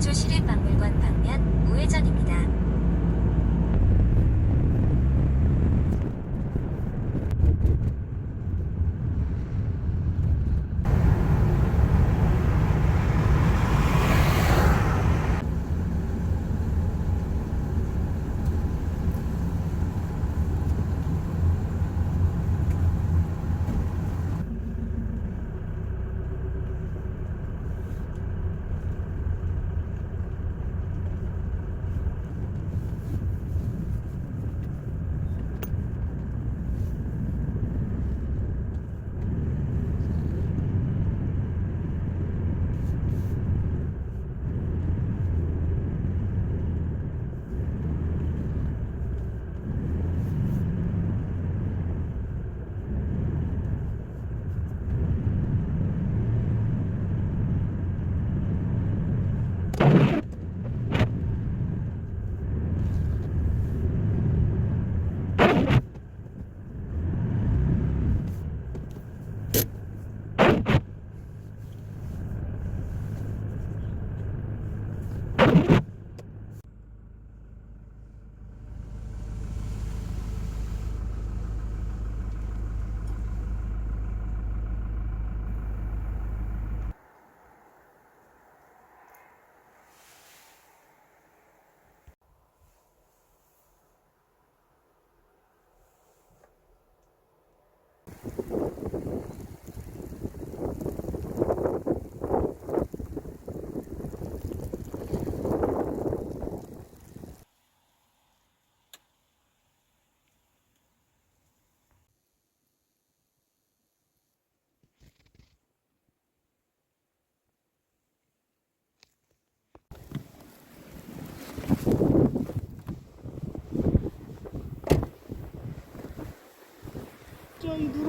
속초 시립박물관 방면 우회전입니다.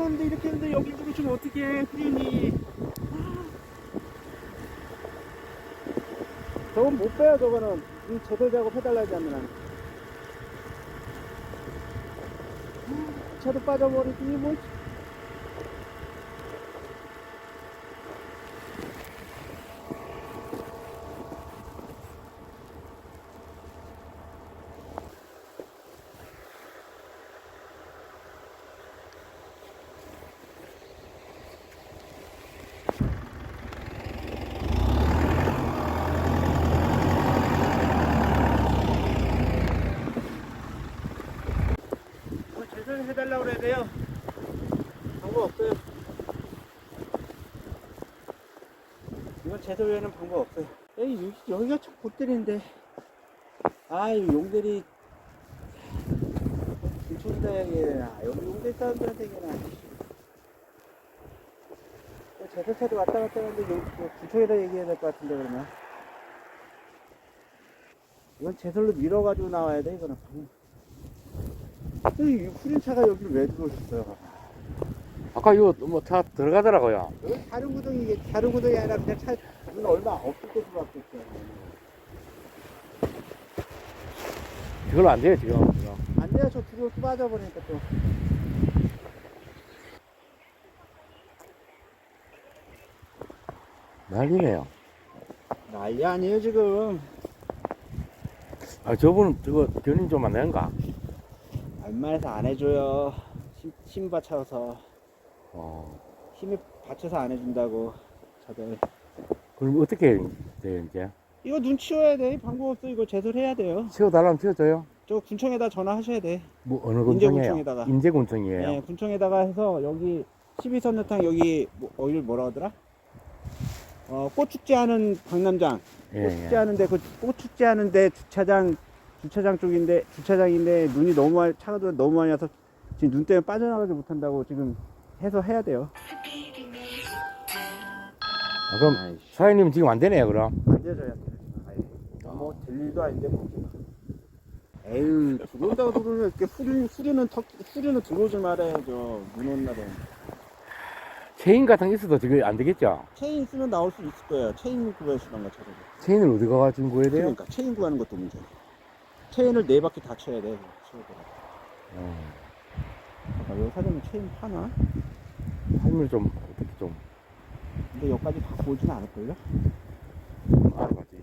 저기 누런데 이렇게 했는데 여기 부르시면 어떡해 후륜이? 저건 못 빼요 저거는. 이 제대로 작업 해달라지 않으면 차도 빠져버리지 뭐뭐 제대로 해달라고 그래야 돼요. 방법 없어요. 이건 제대로에는 방법 없어요. 에이 여기, 여기가 참 곳들인데. 아 이 용들이. 근처에다 얘기해야 여기 용들 사람들한테 얘기해야 제설차도 왔다 갔다 하는데 용, 근처에다 얘기해야 될 것 같은데 그러면. 이건 제설로 밀어가지고 나와야 돼 이거는 이 후륜차가 여기를 왜 들어오셨어요? 아까 이거 뭐차 들어가더라고요. 여기 다른 구덩이, 이게 다른 구덩이 아니라 그냥 차, 이건 얼마 없을 때 들어왔겠죠. 이걸로 안 돼요, 지금. 안 돼요, 저 뒤로 또 빠져버리니까 또. 난리네요. 난리 아니에요, 지금. 아, 저분은 저거 견인 좀 안 되는가? 웬만해서 안 해줘요. 힘, 힘 받쳐서. 어. 힘에 받쳐서 안 해준다고. 다들. 그럼 어떻게 돼요, 이제? 이거 눈 치워야 돼. 방법 없어. 이거 제설해야 돼요. 치워달라면 치워줘요? 저 군청에다 전화하셔야 돼. 뭐, 어느. 군청이에요? 인제군청이에요. 네, 군청에다가 해서 여기 12선녀탕 여기 뭐, 어디를 뭐라 하더라? 어, 꽃축제 하는 박남장. 예, 꽃축제 예. 하는데 그 꽃축제 하는데 주차장 주차장 쪽인데 주차장인데 눈이 너무 많이 차가 너무 많이 와서 지금 눈 때문에 빠져나가지 못한다고 지금 해서 해야 돼요. 아, 그럼 사장님 지금 안 되네요, 그럼? 안 되져야 돼. 뭐될 일도 아닌데 뭐. 에휴 들어온다고 들어오면 이렇게 후륜 후륜은 턱 후륜은 들어오지 말아야죠. 눈 날은. 체인 같은 게 있어도 지금 안 되겠죠? 체인 있으면 나올 수 있을 거예요. 체인 구해주던가 저도. 체인을 어디 가가지고 구해야 돼요? 그러니까 체인 구하는 것도 문제야. 체인을 네 바퀴 다 쳐야 돼. 쳐야 돼. 어, 잠깐, 여기 사장님 체인 파나? 삶을 좀 어떻게 좀 근데 여기까지 다 보진 않을걸요? 아, 맞지.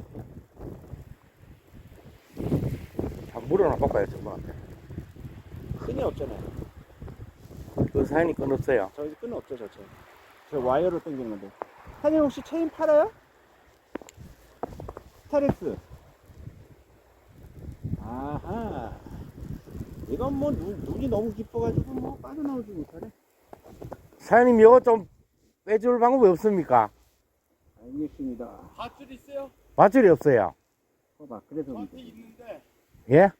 자, 물 하나 바꿔야지 엄마한테. 끈이 없잖아요. 그 사연이 건 없어요. 저희 끈 없죠, 저 체인. 저 와이어를 당기는 건데. 사장님 혹시 체인 팔아요? 스타렉스. 아하. 이건 뭐 눈, 눈이 너무 깊어가지고 뭐 빠져나오지 못하네. 사연님 이거 좀 빼줄 방법이 없습니까? 알겠습니다. 밧줄 있어요? 밧줄이 없어요. 봐봐, 그래서. 저한테 있는데 예?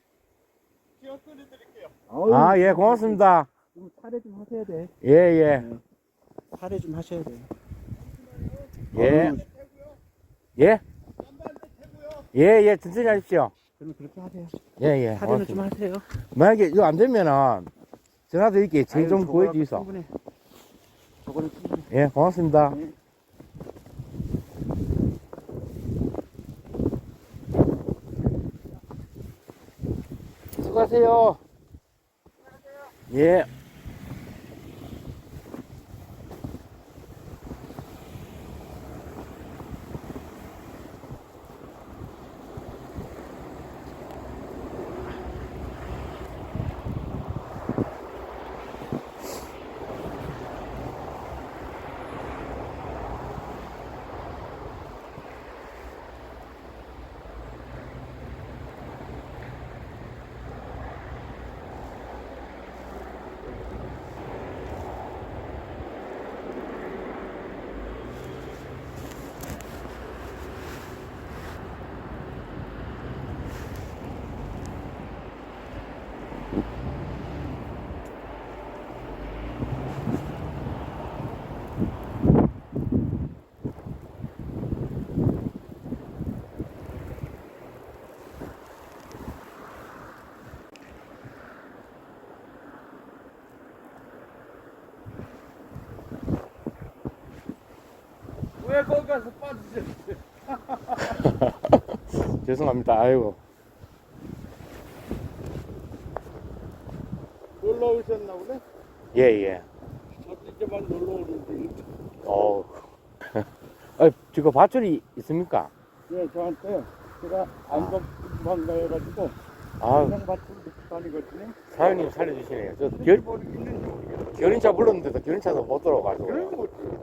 제가 끊어드릴게요. 어우, 아, 예, 고맙습니다. 좀 사례 좀 하셔야 돼. 예, 예. 사례 좀 하셔야 돼. 예. 어우, 예? 예, 예, 천천히 하십시오. 그럼 그렇게 하세요. 예, 예. 사례는 좀. 하세요. 만약에 이거 안 되면은 전화 드릴게요. 제일 아유, 좀 저거랑 구해주이소. 충분해. 저거는 충분해. 예, 고맙습니다. 네. 수고하세요. 예. 왜 거기 가서 빠지셨어요? 죄송합니다. 아이고. 놀러 오셨나 보네? 예, 예. 이제만 놀러 오는데. 어. 아, 지금 밧줄이 있습니까? 예, 저한테 제가 안전 부방가 해가지고 아, 그냥 밧줄 놓고 다니거든요. 사장님 살려주시네요. 저 결, 버리기는 모르겠어요. 견인차 불렀는데도 견인차도 못 들어가지고. 그런 거저게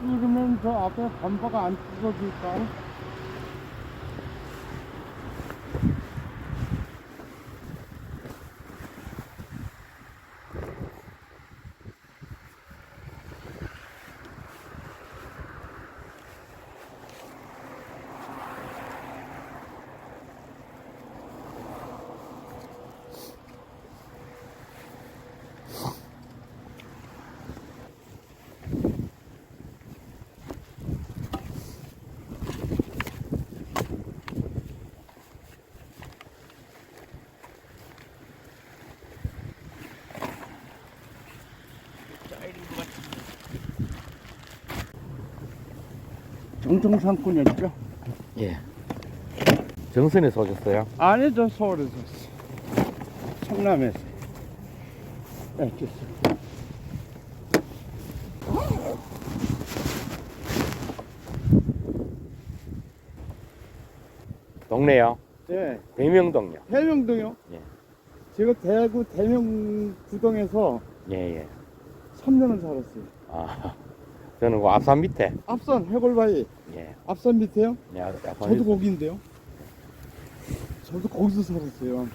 뚫으면 저 앞에 범퍼가 안 뚫어질까? 정정상권이었죠? 예. 정선에서 오셨어요? 아니 저 서울에서. 성남에서 네, 됐어요. 동네요? 네, 대명동요. 해명동요. 예. 제가 대구 대명구동에서 예, 예. 3년을 살았어요. 아, 저는 그 앞산 밑에. 앞산 해골바위 예. 앞산 밑에요? 예, 앞산 저도 밑에. 거기인데요. 저도 거기서 살았어요.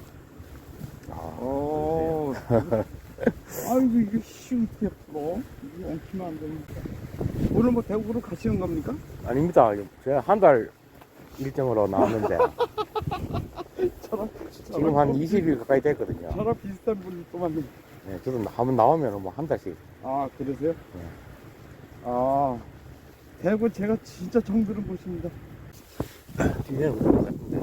아, 어. 아이고 이게 쉽게 뭐 이게 엉키면 안 되니까. 오늘 뭐 대구로 가시는 겁니까? 아닙니다. 제가 한 달 일정으로 나왔는데 저랑 지금 한 20일 가까이 됐거든요. 저랑 비슷한 분이 또 만나. 네, 저도 한번 나오면 뭐 한 달씩. 아 그러세요? 네. 아 대구 제가 진짜 정들은 곳입니다. 뒤에는